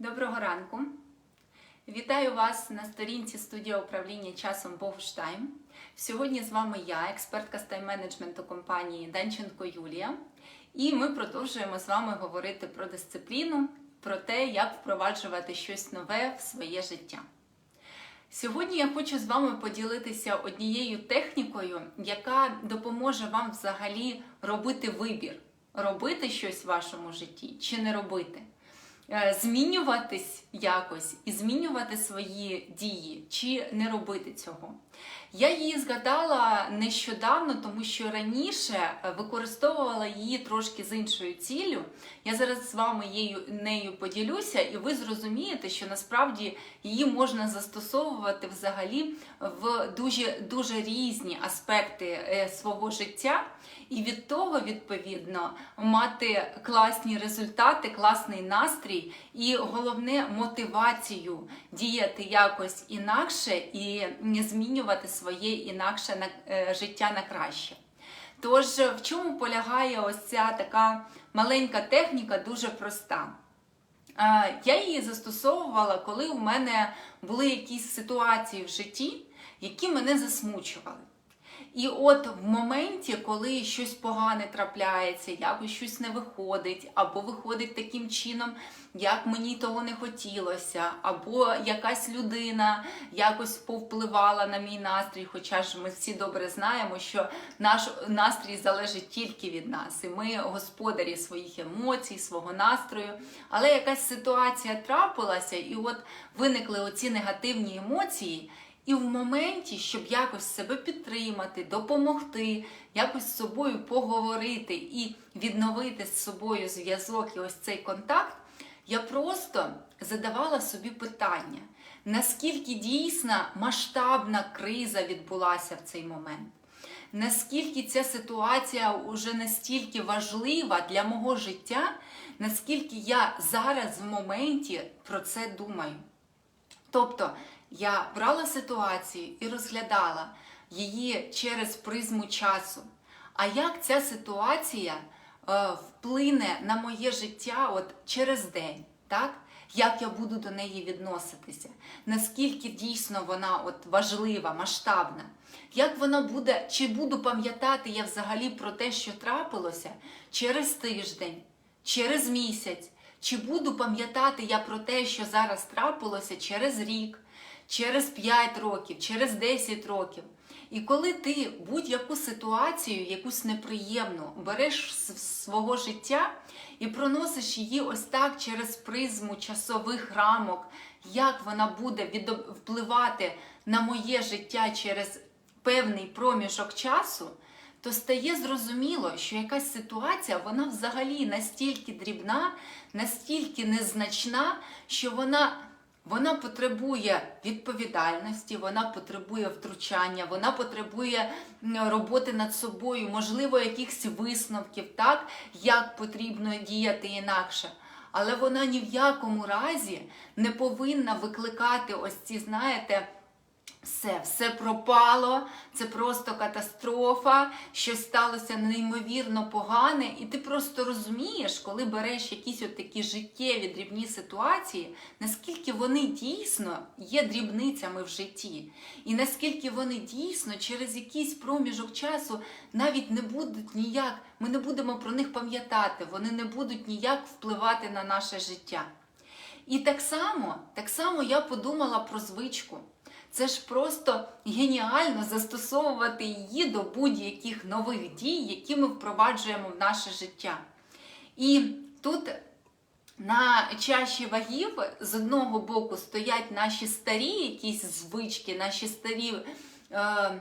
Доброго ранку. Вітаю вас на сторінці студія управління часом Богуштайм. Сьогодні з вами я, експертка з тайм-менеджменту компанії Данченко Юлія. І ми продовжуємо з вами говорити про дисципліну, про те, як впроваджувати щось нове в своє життя. Сьогодні я хочу з вами поділитися однією технікою, яка допоможе вам взагалі робити вибір, робити щось в вашому житті чи не робити. Е, Змінюватись якось і змінювати свої дії, чи не робити цього. Я її згадала нещодавно, тому що раніше е, використовувала її трошки з іншою ціллю. Я зараз з вами її, нею поділюся, і ви зрозумієте, що насправді її можна застосовувати взагалі в дуже, дуже різні аспекти е, свого життя, і від того, відповідно, мати класні результати, класний настрій і головне мотивацію діяти якось інакше і змінювати своє інакше е, життя на краще. Тож, в чому полягає ось ця така маленька техніка, дуже проста. Я її застосовувала, коли у мене були якісь ситуації в житті, які мене засмучували. І от в моменті, коли щось погане трапляється, якось щось не виходить, або виходить таким чином, як мені того не хотілося, або якась людина якось повпливала на мій настрій, хоча ж ми всі добре знаємо, що наш настрій залежить тільки від нас, і ми господарі своїх емоцій, свого настрою. Але якась ситуація трапилася, і от виникли оці негативні емоції. І в моменті, щоб якось себе підтримати, допомогти, якось з собою поговорити і відновити з собою зв'язок і ось цей контакт, я просто задавала собі питання, наскільки дійсна масштабна криза відбулася в цей момент. Наскільки ця ситуація вже настільки важлива для мого життя, наскільки я зараз в моменті про це думаю. Тобто я брала ситуацію і розглядала її через призму часу. А як ця ситуація е, вплине на моє життя от через день, так? Як я буду до неї відноситися? Наскільки дійсно вона от важлива, масштабна? Як вона буде, чи буду пам'ятати я взагалі про те, що трапилося через тиждень, через місяць? Чи буду пам'ятати я про те, що зараз трапилося через рік, через 5 років, через 10 років? І коли ти будь-яку ситуацію, якусь неприємну, береш з свого життя і проносиш її ось так через призму часових рамок, як вона буде впливати на моє життя через певний проміжок часу, то стає зрозуміло, що якась ситуація вона взагалі настільки дрібна, настільки незначна, що вона, вона потребує відповідальності, вона потребує втручання, вона потребує роботи над собою, можливо, якихось висновків, так, як потрібно діяти інакше. Але вона ні в якому разі не повинна викликати ось ці, знаєте, все, все пропало, це просто катастрофа, щось сталося неймовірно погане, і ти просто розумієш, коли береш якісь от такі життєві дрібні ситуації, наскільки вони дійсно є дрібницями в житті, і наскільки вони дійсно через якийсь проміжок часу навіть не будуть ніяк, ми не будемо про них пам'ятати, вони не будуть ніяк впливати на наше життя. І так само, так само я подумала про звичку. Це ж просто геніально застосовувати її до будь-яких нових дій, які ми впроваджуємо в наше життя. І тут на чаші вагів з одного боку стоять наші старі якісь звички, наші старі е,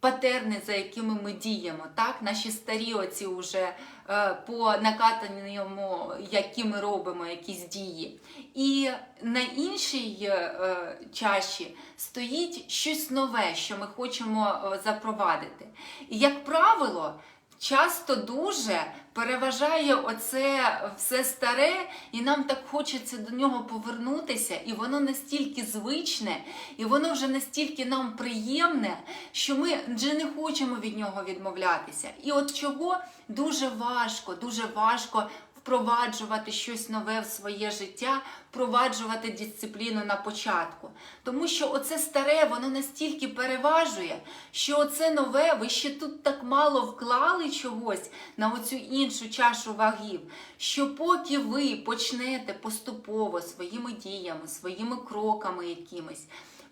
патерни, за якими ми діємо, так? наші старі оці вже е, по накатаному, які ми робимо якісь дії. І на іншій е, чаші стоїть щось нове, що ми хочемо е, запровадити. І, як правило, часто дуже переважає оце все старе, і нам так хочеться до нього повернутися, і воно настільки звичне, і воно вже настільки нам приємне, що ми вже не хочемо від нього відмовлятися. І от чого дуже важко, дуже важко впроваджувати щось нове в своє життя, впроваджувати дисципліну на початку. Тому що оце старе, воно настільки переважує, що оце нове, ви ще тут так мало вклали чогось на оцю іншу чашу вагів, що поки ви почнете поступово своїми діями, своїми кроками якимись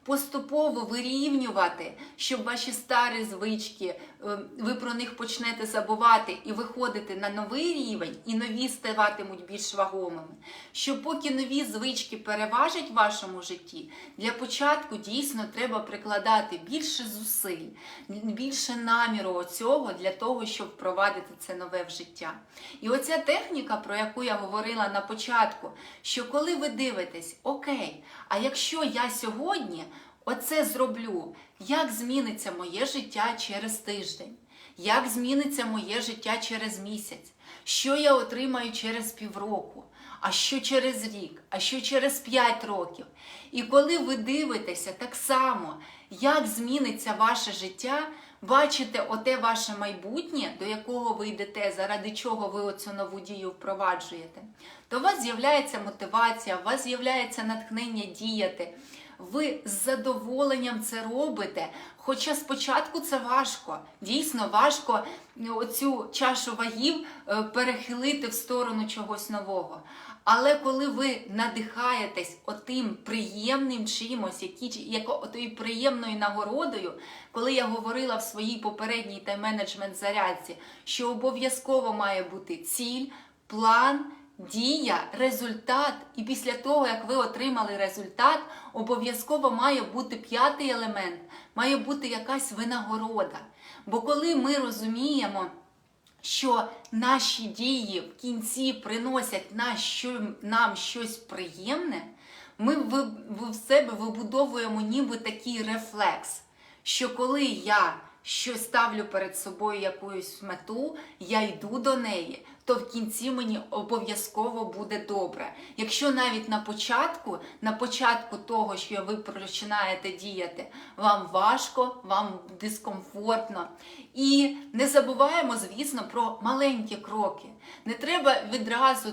поступово вирівнювати, щоб ваші старі звички, е, ви про них почнете забувати і виходити на новий рівень, і нові ставатимуть більш вагомими. Що поки нові звички переважать в вашому житті, для початку дійсно треба прикладати більше зусиль, більше наміру цього для того, щоб впровадити це нове в життя. І оця техніка, про яку я говорила на початку, що коли ви дивитесь, окей, а якщо я сьогодні оце зроблю, як зміниться моє життя через тиждень? Як зміниться моє життя через місяць? Що я отримаю через півроку? А що через рік? А що через 5 років? І коли ви дивитеся так само, як зміниться ваше життя, бачите оте ваше майбутнє, до якого ви йдете, заради чого ви оцю нову дію впроваджуєте, то у вас з'являється мотивація, у вас з'являється натхнення діяти. Ви з задоволенням це робите. Хоча спочатку це важко, дійсно важко оцю чашу вагів е, перехилити в сторону чогось нового. Але коли ви надихаєтесь отим приємним чимось, які, отою приємною нагородою, коли я говорила в своїй попередній тайм-менеджмент зарядці, що обов'язково має бути ціль, план. Дія, результат, і після того, як ви отримали результат, обов'язково має бути п'ятий елемент, має бути якась винагорода. Бо коли ми розуміємо, що наші дії в кінці приносять нам щось приємне, ми в себе вибудовуємо ніби такий рефлекс, що коли я щось ставлю перед собою якусь мету, я йду до неї, то в кінці мені обов'язково буде добре. Якщо навіть на початку, на початку того, що ви починаєте діяти, вам важко, вам дискомфортно. І не забуваємо, звісно, про маленькі кроки. Не треба відразу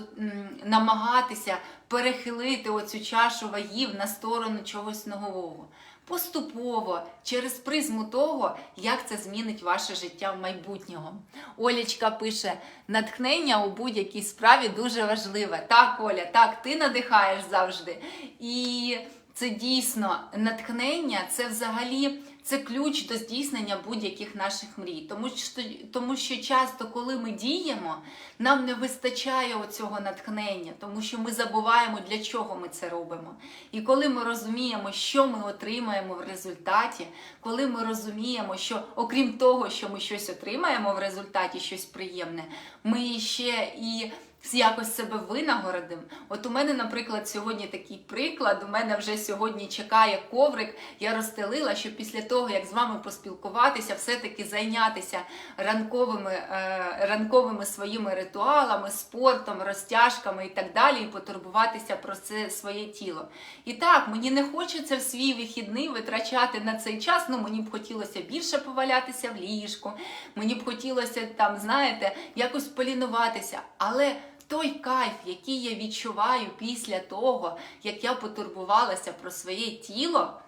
намагатися перехилити оцю чашу вагів на сторону чогось нового поступово через призму того, як це змінить ваше життя в майбутнього. Олічка пише: натхнення у будь-якій справі дуже важливе. Так, Оля, так, ти надихаєш завжди. І це дійсно натхнення, це взагалі це ключ до здійснення будь-яких наших мрій. Тому що тому що часто, коли ми діємо, нам не вистачає оцього натхнення, тому що ми забуваємо, для чого ми це робимо. І коли ми розуміємо, що ми отримаємо в результаті, коли ми розуміємо, що окрім того, що ми щось отримаємо в результаті, щось приємне, ми ще і якось себе винагородим. От у мене, наприклад, сьогодні такий приклад. У мене вже сьогодні чекає коврик. Я розстелила, щоб після того, як з вами поспілкуватися, все-таки зайнятися ранковими е, ранковими своїми ритуалами, спортом, розтяжками і так далі, і потурбуватися про це своє тіло. І так, мені не хочеться в свій вихідний витрачати на цей час. Ну, мені б хотілося більше повалятися в ліжку, мені б хотілося там, знаєте, якось полінуватися. Але той кайф, який я відчуваю після того, як я потурбувалася про своє тіло.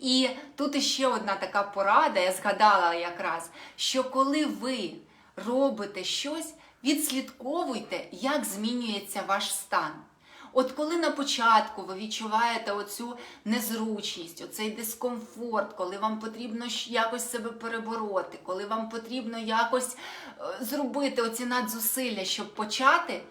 І тут ще одна така порада, я згадала якраз, що коли ви робите щось, відслідковуйте, як змінюється ваш стан. От коли на початку ви відчуваєте оцю незручність, оцей дискомфорт, коли вам потрібно якось себе перебороти, коли вам потрібно якось е, зробити оці надзусилля, щоб почати,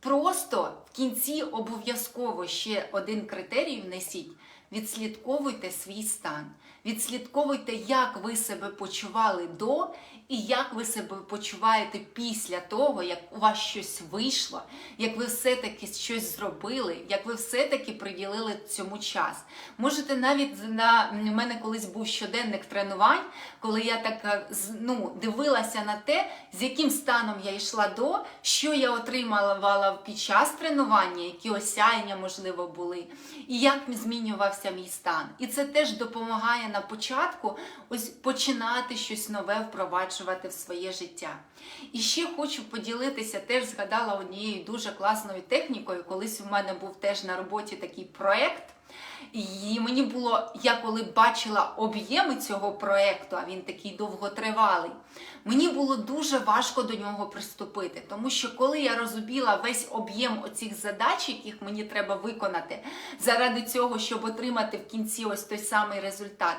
просто в кінці обов'язково ще один критерій внесіть. Відслідковуйте свій стан, відслідковуйте, як ви себе почували до і як ви себе почуваєте після того, як у вас щось вийшло, як ви все-таки щось зробили, як ви все-таки приділили цьому час. Можете навіть на у мене колись був щоденник тренувань, коли я так е, ну, дивилася на те, з яким станом я йшла до, що я отримала під час тренування, які осяяння, можливо, були, і як змінювався склався мій стан. І це теж допомагає на початку ось починати щось нове впроваджувати в своє життя. І ще хочу поділитися, теж згадала однією дуже класною технікою. Колись у мене був теж на роботі такий проєкт. І мені було, я коли бачила об'єми цього проєкту, а він такий довготривалий, мені було дуже важко до нього приступити. Тому що коли я розуміла весь об'єм оцих задач, яких мені треба виконати, заради цього, щоб отримати в кінці ось той самий результат.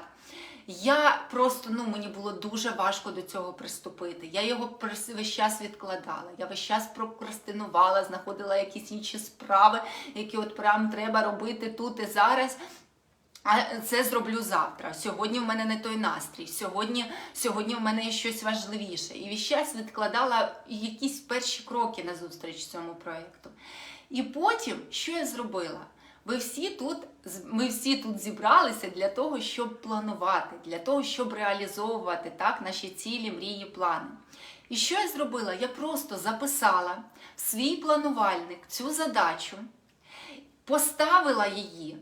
Я просто ну мені було дуже важко до цього приступити. Я його весь час відкладала. Я весь час прокрастинувала, знаходила якісь інші справи, які от прям треба робити тут і зараз. А це зроблю завтра. Сьогодні в мене не той настрій. Сьогодні, сьогодні в мене є щось важливіше. І весь час відкладала якісь перші кроки на зустріч цьому проєкту. І потім, що я зробила? Ви всі тут, ми всі тут зібралися для того, щоб планувати, для того, щоб реалізовувати так, наші цілі, мрії, плани. І що я зробила? Я просто записала в свій планувальник цю задачу, поставила її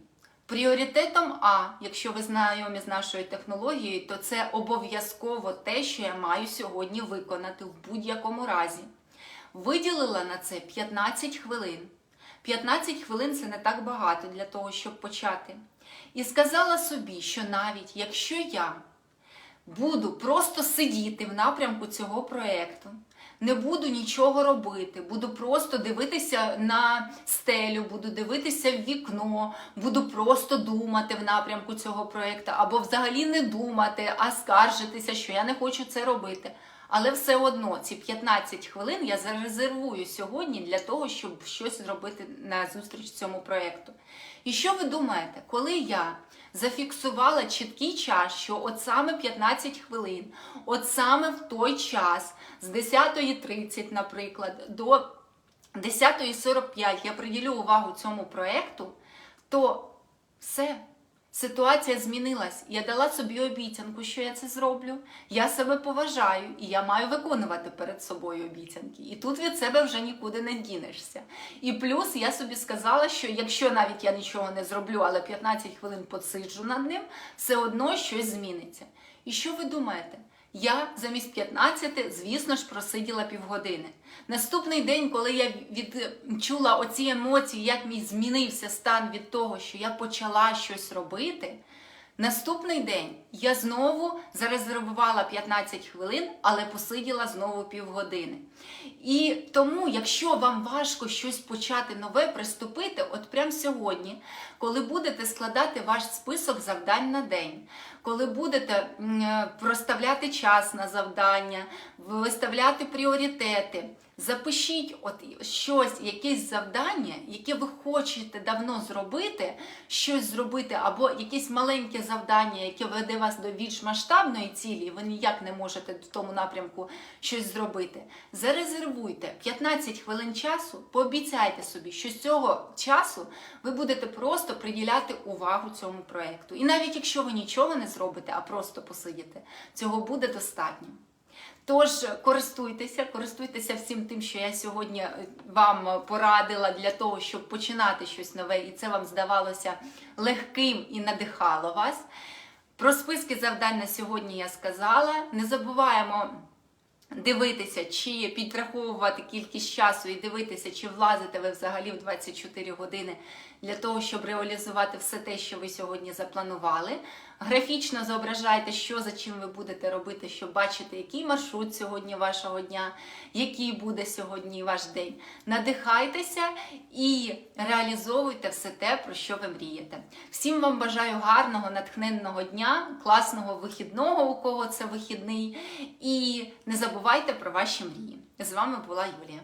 пріоритетом А, якщо ви знайомі з нашою технологією, то це обов'язково те, що я маю сьогодні виконати в будь-якому разі. Виділила на це 15 хвилин. 15 хвилин це не так багато для того, щоб почати. І сказала собі, що навіть якщо я буду просто сидіти в напрямку цього проєкту, не буду нічого робити, буду просто дивитися на стелю, буду дивитися в вікно, буду просто думати в напрямку цього проєкту, або взагалі не думати, а скаржитися, що я не хочу це робити. Але все одно ці 15 хвилин я зарезервую сьогодні для того, щоб щось зробити на зустріч цьому проєкту. І що ви думаєте, коли я зафіксувала чіткий час, що от саме 15 хвилин, от саме в той час, з 10.30, наприклад, до 10.45 я приділю увагу цьому проєкту, то все. Ситуація змінилась. Я дала собі обіцянку, що я це зроблю. Я себе поважаю і я маю виконувати перед собою обіцянки. І тут від себе вже нікуди не дінешся. І плюс я собі сказала, що якщо навіть я нічого не зроблю, але 15 хвилин посиджу над ним, все одно щось зміниться. І що ви думаєте? Я замість 15, звісно ж, просиділа півгодини. Наступний день, коли я відчула оці емоції, як мій змінився стан від того, що я почала щось робити. Наступний день я знову зарезервувала 15 хвилин, але посиділа знову півгодини. І тому, якщо вам важко щось почати нове, приступити, от прямо сьогодні, коли будете складати ваш список завдань на день, коли будете е, проставляти час на завдання, виставляти пріоритети. Запишіть от щось, якесь завдання, яке ви хочете давно зробити, щось зробити, або якесь маленьке завдання, яке веде вас до більш масштабної цілі, і ви ніяк не можете в тому напрямку щось зробити. Зарезервуйте 15 хвилин часу, пообіцяйте собі, що з цього часу ви будете просто приділяти увагу цьому проєкту. І навіть якщо ви нічого не зробите, а просто посидите, цього буде достатньо. Тож користуйтеся, користуйтеся всім тим, що я сьогодні е, вам порадила для того, щоб починати щось нове, і це вам здавалося легким і надихало вас. Про списки завдань на сьогодні я сказала. Не забуваємо дивитися, чи підраховувати кількість часу і дивитися, чи влазите ви взагалі в 24 години для того, щоб реалізувати все те, що ви сьогодні запланували. Графічно зображайте, що за чим ви будете робити, щоб бачити, який маршрут сьогодні вашого дня, який буде сьогодні ваш день. Надихайтеся і реалізовуйте все те, про що ви мрієте. Всім вам бажаю гарного, натхненного дня, класного вихідного, у кого це вихідний. І не забувайте про ваші мрії. З вами була Юлія.